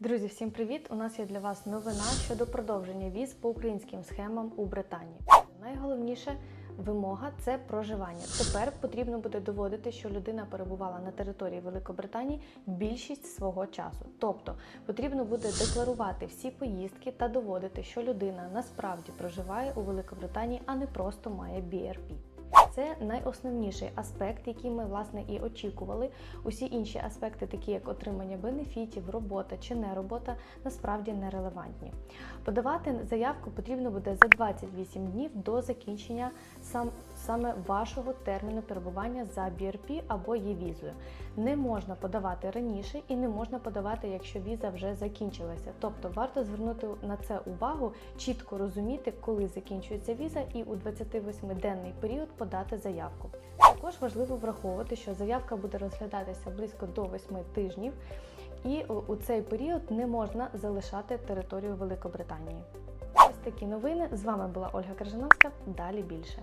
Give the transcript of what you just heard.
Друзі, всім привіт! У нас є для вас новина щодо продовження віз по українським схемам у Британії. Найголовніше вимога це проживання. Тепер потрібно буде доводити, що людина перебувала на території Великобританії більшість свого часу. Тобто потрібно буде декларувати всі поїздки та доводити, що людина насправді проживає у Великобританії, а не просто має BRP. Це найосновніший аспект, який ми власне і очікували. Усі інші аспекти, такі як отримання бенефітів, робота чи не робота, насправді нерелевантні. Подавати заявку потрібно буде за 28 днів до закінчення сам, саме вашого терміну перебування за BRP або є візою. Не можна подавати раніше і не можна подавати, якщо віза вже закінчилася. Тобто варто звернути на це увагу, чітко розуміти, коли закінчується віза, і у 28-денний період подати заявку. Також важливо враховувати, що заявка буде розглядатися близько до 8 тижнів, і у цей період не можна залишати територію Великобританії. Ось такі новини. З вами була Ольга Крижановська. Далі більше.